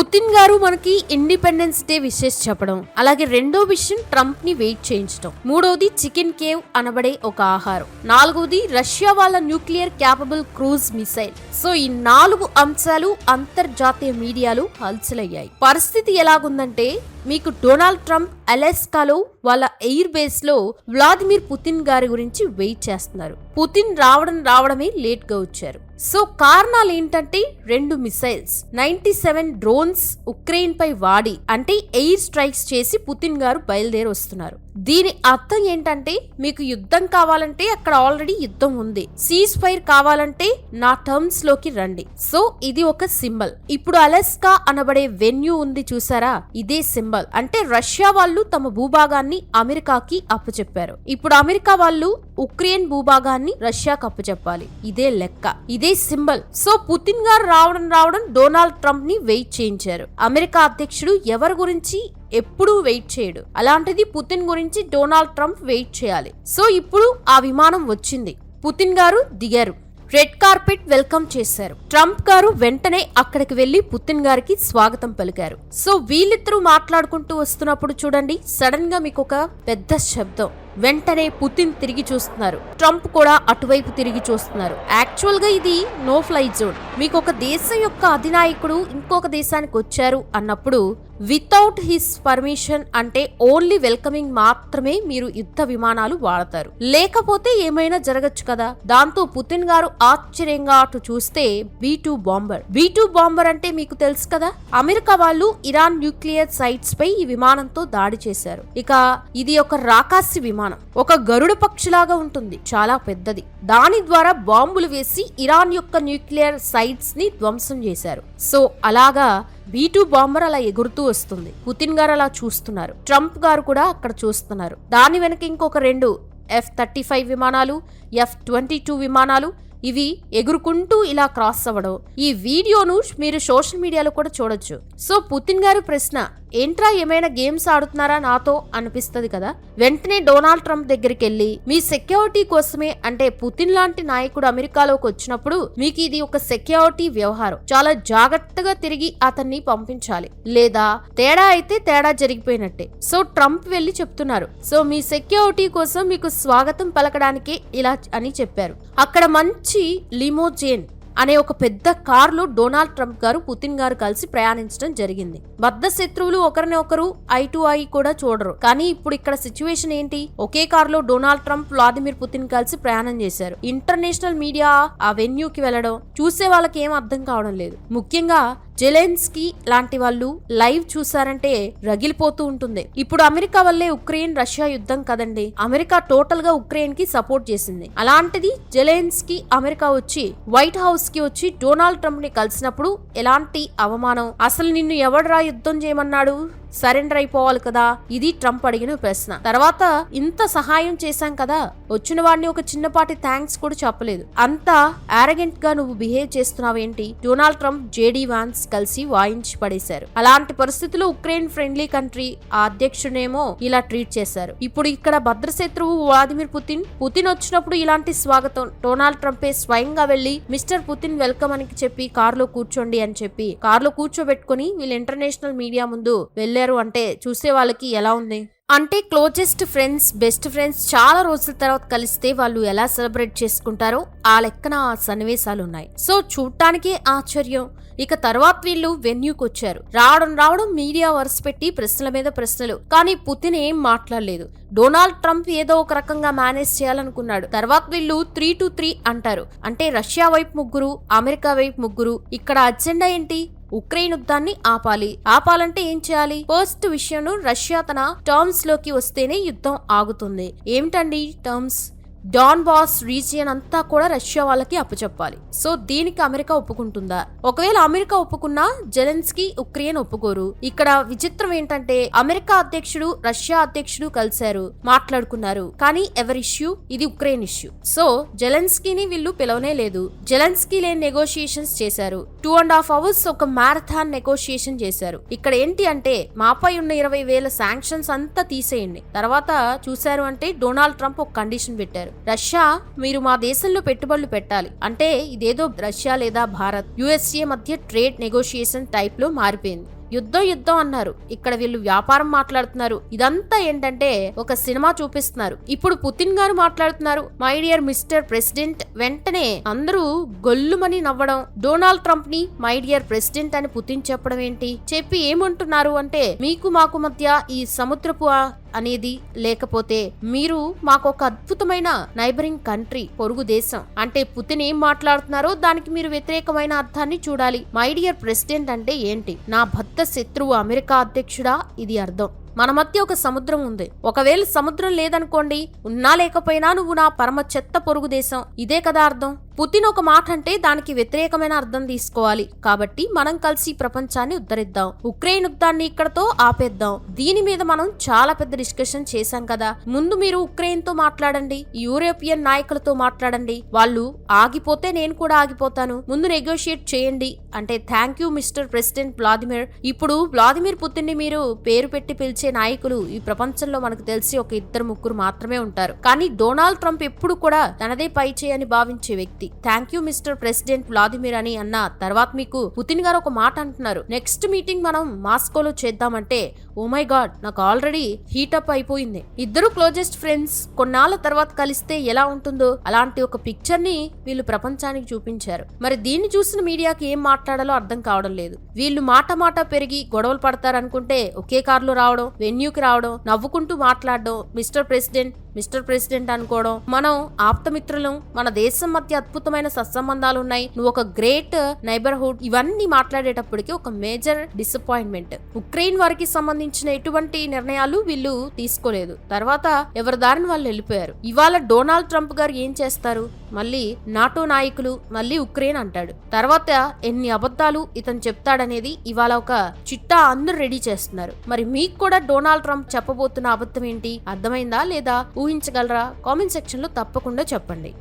Putin గారు మనకి independence day wishes చెప్పడం అలాగే రెండో విషయం ట్రంప్ని వెయిట్ చేయించడం. మూడోది చికెన్ కేవ్ అనబడే ఒక ఆహారం. నాలుగోది రష్యా వాళ్ళ nuclear capable cruise missile. So ఈ నాలుగు అంశాలు అంతర్జాతీయ మీడియాలు హల్చలయ్యాయి. పరిస్థితి ఎలాగుందంటే మీకు డొనాల్డ్ ట్రంప్ అలెస్కాలో వాళ్ళ ఎయిర్ బేస్లో వ్లాదిమిర్ పుతిన్ గారి గురించి వెయిట్ చేస్తున్నారు. పుతిన్ రావడం రావడమే లేట్గా వచ్చారు. సో కారణాలు ఏంటంటే రెండు missiles. Ninety seven drones Ukraine పై వాడి అంటే ఎయిర్ స్ట్రైక్స్ చేసి పుతిన్ గారు బయలుదేరి వస్తున్నారు. దీని అర్థం ఏంటంటే మీకు యుద్ధం కావాలంటే అక్కడ ఆల్రెడీ యుద్ధం ఉంది. సీజ్ ఫైర్ కావాలంటే నా టర్మ్స్లోకి రండి. సో ఇది ఒక సింబల్ ఇప్పుడు అలెస్కా అనబడే వెన్యూ ఉంది చూసారా? ఇదే సింబల్ అంటే రష్యా వాళ్ళు తమ భూభాగాన్ని అమెరికాకి అప్పచెప్పారు. ఇప్పుడు అమెరికా వాళ్ళు ఉక్రెయిన్ భూభాగాన్ని రష్యాకు అప్పచెప్పాలి. ఇదే లెక్క. ఇదే సింబల్ సో పుతిన్ గారు రావడం రావడం డొనాల్డ్ ట్రంప్ని వెయిట్ చేయించారు. అమెరికా అధ్యక్షుడు ఎవరి గురించి ఎప్పుడూ వెయిట్ చేయడు. అలాంటిది పుతిన్ గురించి డొనాల్డ్ ట్రంప్ వెయిట్ చేయాలి. సో ఇప్పుడు ఆ విమానం వచ్చింది. పుతిన్ గారు దిగారు. రెడ్ కార్పెట్ వెల్కమ్ చేశారు. ట్రంప్ గారు వెంటనే అక్కడికి వెళ్ళి పుతిన్ గారికి స్వాగతం పలికారు. సో వీళ్ళిద్దరూ మాట్లాడుకుంటూ వస్తున్నప్పుడు చూడండి సడన్గా మీకు ఒక పెద్ద శబ్దం. వెంటనే పుతిన్ తిరిగి చూస్తున్నారు. ట్రంప్ కూడా అటువైపు తిరిగి చూస్తున్నారు. యాక్చువల్గా ఇది నో ఫ్లై జోన్. మీకు ఒక దేశం యొక్క అధినాయకుడు ఇంకొక దేశానికి వచ్చారు అన్నప్పుడు వితౌట్ హిస్ పర్మిషన్ అంటే ఓన్లీ వెల్కమింగ్ మాత్రమే మీరు యుద్ధ విమానాలు వాడతారు. లేకపోతే ఏమైనా జరగచ్చు కదా? దాంతో పుతిన్ గారు ఆశ్చర్యంగా అటు చూస్తే B two bomber B two bomber అంటే మీకు తెలుసు కదా? అమెరికా వాళ్ళు ఇరాన్ న్యూక్లియర్ సైట్స్ పై ఈ విమానంతో దాడి చేశారు. ఇక ఇది ఒక రాకాసి విమానం. ఒక గరుడ పక్షిలాగా ఉంటుంది. చాలా పెద్దది. దాని ద్వారా బాంబులు వేసి ఇరాన్ యొక్క న్యూక్లియర్ సైట్స్ని ధ్వంసం చేశారు. సో అలాగా బీ టూ బాంబర్ అలా ఎగురుతూ వస్తుంది. పుతిన్ గారు అలా చూస్తున్నారు. ట్రంప్ గారు కూడా అక్కడ చూస్తున్నారు. దాని వెనక ఇంకొక రెండు ఎఫ్ థర్టీ ఫైవ్ విమానాలు ఎఫ్ ట్వంటీ టూ విమానాలు ఇవి ఎగురుకుంటూ ఇలా క్రాస్ అవ్వడం. ఈ వీడియోను మీరు సోషల్ మీడియాలో కూడా చూడొచ్చు. సో పుతిన్ గారు ప్రశ్న ఏంట్రా ఏమైనా గేమ్స్ ఆడుతున్నారా నాతో అనిపిస్తుంది కదా? వెంటనే డొనాల్డ్ ట్రంప్ దగ్గరికి వెళ్ళి మీ సెక్యూరిటీ కోసమే అంటే పుతిన్ లాంటి నాయకుడు అమెరికాలోకి వచ్చినప్పుడు మీకు ఇది ఒక సెక్యూరిటీ వ్యవహారం. చాలా జాగ్రత్తగా తిరిగి అతన్ని పంపించాలి. లేదా తేడా అయితే తేడా జరిగిపోయినట్టే. సో ట్రంప్ వెళ్ళి చెప్తున్నారు. సో మీ సెక్యూరిటీ కోసం మీకు స్వాగతం పలకడానికే ఇలా అని చెప్పారు. అక్కడ మంచి లిమోజేన్ అనే ఒక పెద్ద కారులో డొనాల్డ్ ట్రంప్ గారు పుతిన్ గారు కలిసి ప్రయాణించడం జరిగింది. బద్ద శత్రువులు ఒకరిని ఒకరు ఐ టు ఐ కూడా చూడరు. కానీ ఇప్పుడు ఇక్కడ సిచ్యువేషన్ ఏంటి? ఒకే కారులో డొనాల్డ్ ట్రంప్ వ్లాదిమిర్ పుతిన్ కలిసి ప్రయాణం చేశారు. ఇంటర్నేషనల్ మీడియా ఆ వెన్యూకి వెళ్ళడం చూసే వాళ్ళకి ఏం అర్థం కావడం లేదు. ముఖ్యంగా జెలెన్స్కీ లాంటి వాళ్ళు లైవ్ చూసారంటే రగిలిపోతూ ఉంటుంది. ఇప్పుడు అమెరికా వల్లే ఉక్రెయిన్ రష్యా యుద్ధం కదండి. అమెరికా టోటల్గా ఉక్రెయిన్కి సపోర్ట్ చేసింది. అలాంటిది జెలెన్స్కీ అమెరికా వచ్చి వైట్ హౌస్కి వచ్చి డొనాల్డ్ ట్రంప్ని కలిసినప్పుడు ఎలాంటి అవమానం? అసలు నిన్ను ఎవడరా యుద్ధం చేయమన్నాడు? సరెండర్ అయిపోవాలి కదా? ఇది ట్రంప్ అడిగిన ప్రశ్న. తర్వాత ఇంత సహాయం చేశాం కదా? వచ్చిన వాడిని ఒక చిన్నపాటి థ్యాంక్స్ కూడా చెప్పలేదు. అంత ఆరగెంట్గా నువ్వు బిహేవ్ చేస్తున్నావేంటి? డొనాల్డ్ ట్రంప్ జేడీ వాన్స్ కలిసి వాయించి పడేశారు. అలాంటి పరిస్థితుల్లో ఉక్రెయిన్ ఫ్రెండ్లీ కంట్రీ ఆ అధ్యక్షుడేమో ఇలా ట్రీట్ చేశారు. ఇప్పుడు ఇక్కడ భద్రశత్రువు వ్లాదిమిర్ పుతిన్. పుతిన్ వచ్చినప్పుడు ఇలాంటి స్వాగతం. డొనాల్డ్ ట్రంపే స్వయంగా వెళ్ళి మిస్టర్ పుతిన్ వెల్కమ్ అని చెప్పి కారులో కూర్చోండి అని చెప్పి కారులో కూర్చోబెట్టుకుని వీళ్ళు ఇంటర్నేషనల్ మీడియా ముందు వెళ్ళారు అంటే చూసే వాళ్ళకి ఎలా ఉంది? అంటే క్లోజెస్ట్ ఫ్రెండ్స్ బెస్ట్ ఫ్రెండ్స్ చాలా రోజుల తర్వాత కలిస్తే వాళ్ళు ఎలా సెలబ్రేట్ చేసుకుంటారో ఆ లెక్కన ఆ సన్నివేశాలు ఉన్నాయి. సో చూడటానికే ఆశ్చర్యం. ఇక తర్వాత వీళ్ళు వెన్యూకి వచ్చారు. రావడం రావడం మీడియా వరుస పెట్టి ప్రశ్నల మీద ప్రశ్నలు. కానీ పుతిన్ ఏం మాట్లాడలేదు. డొనాల్డ్ ట్రంప్ ఏదో ఒక రకంగా మేనేజ్ చేయాలనుకున్నాడు. తర్వాత వీళ్ళు త్రీ టు త్రీ అంటారు. అంటే రష్యా వైపు ముగ్గురు అమెరికా వైపు ముగ్గురు. ఇక్కడ అజెండా ఏంటి? ఉక్రెయిన్ యుద్ధాన్ని ఆపాలి. ఆపాలంటే ఏం చేయాలి? ఫస్ట్ విషయం రష్యా తన టర్మ్స్లోకి వస్తేనే యుద్ధం ఆగుతుంది. ఏమిటండి టర్మ్స్? డాన్ బాస్ రీజియన్ అంతా కూడా రష్యా వాళ్ళకి అప్పచెప్పాలి. సో దీనికి అమెరికా ఒప్పుకుంటుందా? ఒకవేళ అమెరికా ఒప్పుకున్నా జెలెన్స్కీ ఉక్రెయిన్ ఒప్పుకోరు. ఇక్కడ విచిత్రం ఏంటంటే అమెరికా అధ్యక్షుడు రష్యా అధ్యక్షుడు కలిశారు మాట్లాడుకున్నారు. కానీ ఎవరి ఇష్యూ? ఇది ఉక్రెయిన్ ఇష్యూ. సో జెలెన్స్కీని వీళ్ళు పిలవనే లేదు. జెలెన్స్కీ లేని నెగోషియేషన్స్ చేశారు. టూ అండ్ హాఫ్ అవర్స్ ఒక మ్యారథాన్ నెగోషియేషన్ చేశారు. ఇక్కడ ఏంటి అంటే మాపై ఉన్న ఇరవై వేల శాంక్షన్స్ అంతా తీసేయండి. తర్వాత చూశారు అంటే డొనాల్డ్ ట్రంప్ ఒక కండిషన్ పెట్టారు. చెప్పారు రష్యా మీరు మా దేశంలో పెట్టుబడులు పెట్టాలి. అంటే ఇదేదో రష్యా లేదా భారత్ యుఎస్ఏ మధ్య ట్రేడ్ నెగోషియేషన్ టైప్లో మారిపోయింది. యుద్ధం యుద్ధం అన్నారు. ఇక్కడ వీళ్ళు వ్యాపారం మాట్లాడుతున్నారు. ఇదంతా ఏంటంటే ఒక సినిమా చూపిస్తున్నారు. ఇప్పుడు పుతిన్ గారు మాట్లాడుతున్నారు. మై డియర్ మిస్టర్ ప్రెసిడెంట్ వెంటనే అందరూ గొల్లుమని నవ్వడం డొనాల్డ్ ట్రంప్ని మై డియర్ ప్రెసిడెంట్ అని పుతిన్ చెప్పడం ఏంటి? చెప్పి ఏమంటున్నారు అంటే మీకు మాకు మధ్య ఈ సముద్రపు అనేది లేకపోతే మీరు మాకు ఒక అద్భుతమైన నైబరింగ్ కంట్రీ పొరుగు దేశం. అంటే పుతిన్ ఏం మాట్లాడుతున్నారో దానికి మీరు వ్యతిరేకమైన అర్థాన్ని చూడాలి. మై డియర్ ప్రెసిడెంట్ అంటే ఏంటి? నా భర్త శత్రువు అమెరికా అధ్యక్షుడా? ఇది అర్థం. మన మధ్య ఒక సముద్రం ఉంది. ఒకవేళ సముద్రం లేదనుకోండి ఉన్నా లేకపోయినా నువ్వు నా పరమ చెత్త పొరుగు దేశం. ఇదే కదా అర్థం? పుతిన్ ఒక మాట అంటే దానికి వ్యతిరేకమైన అర్థం తీసుకోవాలి. కాబట్టి మనం కలిసి ప్రపంచాన్ని ఉద్ధరిద్దాం. ఉక్రెయిన్ యుద్ధాన్ని ఇక్కడతో ఆపేద్దాం. దీని మీద మనం చాలా పెద్ద డిస్కషన్ చేశాం కదా. ముందు మీరు ఉక్రెయిన్తో మాట్లాడండి యూరోపియన్ నాయకులతో మాట్లాడండి. వాళ్ళు ఆగిపోతే నేను కూడా ఆగిపోతాను. ముందు నెగోషియేట్ చేయండి. అంటే thank you mister president Vladimir. ఇప్పుడు వ్లాదిమిర్ పుతిన్ని మీరు పేరు పెట్టి పిలిచే నాయకులు ఈ ప్రపంచంలో మనకు తెలిసి ఒక ఇద్దరు ముగ్గురు మాత్రమే ఉంటారు. కానీ డొనాల్డ్ ట్రంప్ ఎప్పుడు కూడా తనదే పై చేయని భావించే వ్యక్తి. Thank you mister president Vladimir అని అన్న తర్వాత మీకు పుతిన్ గారు ఒక మాట అంటున్నారు. నెక్స్ట్ మీటింగ్ మనం మాస్కోలో చేద్దామంటే ఓ మై గాడ్ నాకు ఆల్రెడీ హీటప్ అయిపోయింది. ఇద్దరు క్లోజెస్ట్ ఫ్రెండ్స్ కొన్నాళ్ళ తర్వాత కలిస్తే ఎలా ఉంటుందో అలాంటి ఒక పిక్చర్ని వీళ్ళు ప్రపంచానికి చూపించారు. మరి దీన్ని చూసిన మీడియాకి ఏం మాట్లాడాలో అర్థం కావడం లేదు. వీళ్ళు మాట మాట పెరిగి గొడవలు పడతారనుకుంటే ఒకే కారులో రావడం వెన్యూకి రావడం నవ్వుకుంటూ మాట్లాడడం మిస్టర్ ప్రెసిడెంట్ మిస్టర్ ప్రెసిడెంట్ అనుకోవడం. మనం ఆప్తమిత్రులం మన దేశం మధ్య అద్భుతమైన సత్సంబంధాలు ఉన్నాయి నువ్వు ఒక గ్రేట్ నైబర్హుడ్. ఇవన్నీ మాట్లాడేటప్పటికి ఒక మేజర్ డిసప్పాయింట్మెంట్. ఉక్రెయిన్ వారికి సంబంధించిన ఎటువంటి నిర్ణయాలు వీళ్ళు తీసుకోలేదు. తర్వాత ఎవరి దారిని వాళ్ళు వెళ్ళిపోయారు. ఇవాళ డొనాల్డ్ ట్రంప్ గారు ఏం చేస్తారు? మళ్ళీ నాటో నాయకులు మళ్ళీ ఉక్రెయిన్ అంటాడు. తర్వాత ఎన్ని అబద్ధాలు ఇతను చెప్తాడనేది ఇవాళ ఒక చిట్టా అందరూ రెడీ చేస్తున్నారు. మరి మీకు కూడా డొనాల్డ్ ట్రంప్ చెప్పబోతున్న అబద్ధం ఏంటి? అర్థమైందా లేదా? ఊహించగలరా? కామెంట్ సెక్షన్లో తప్పకుండా చెప్పండి.